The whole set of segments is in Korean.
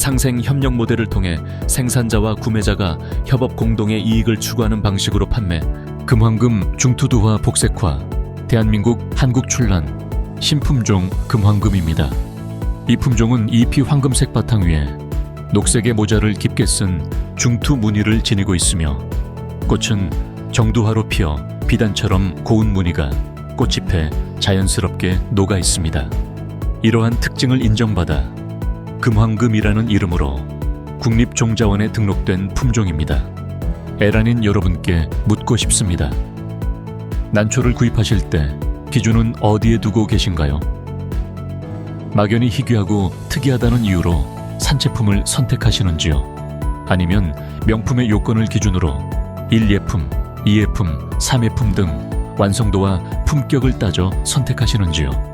상생 협력 모델을 통해 생산자와 구매자가 협업 공동의 이익을 추구하는 방식으로 판매. 금황금 중투두화 복색화. 대한민국 한국 출란 신품종 금황금입니다. 이 품종은 잎이 황금색 바탕 위에 녹색의 모자를 깊게 쓴 중투 무늬를 지니고 있으며 꽃은 정두화로 피어 비단처럼 고운 무늬가 꽃잎에 자연스럽게 녹아 있습니다. 이러한 특징을 인정받아 금황금이라는 이름으로 국립종자원에 등록된 품종입니다. 에란인 여러분께 묻고 싶습니다. 난초를 구입하실 때 기준은 어디에 두고 계신가요? 막연히 희귀하고 특이하다는 이유로 산제품을 선택하시는지요? 아니면 명품의 요건을 기준으로 1예품, 2예품, 3예품 등 완성도와 품격을 따져 선택하시는지요?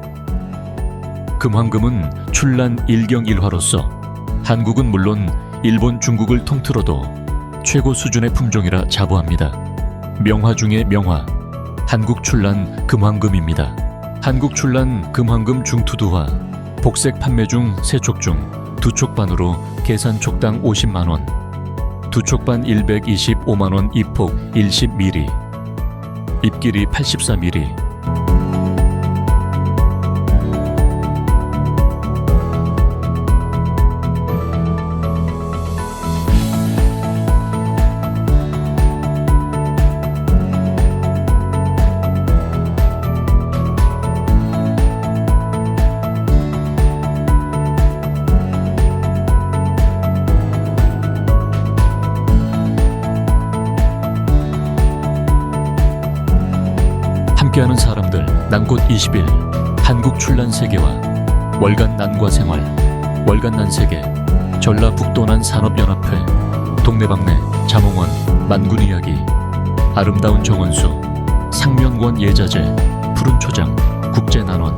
금황금은 출란 일경일화로서 한국은 물론 일본, 중국을 통틀어도 최고 수준의 품종이라 자부합니다. 명화 중의 명화, 한국 출란 금황금입니다. 한국 출란 금황금 중투두화, 복색 판매 중 세촉 중 두 촉반으로 계산 촉당 50만 원, 두 촉반 125만 원 입폭 10mm, 입길이 84mm. 함께하는 사람들 난곳 20일. 한국 출란 세계와 월간 난과 생활 월간 난 세계 전라북도난 산업연합회 동네방네 자몽원 만군 이야기 아름다운 정원수 상면권 예자재 푸른 초장 국제난원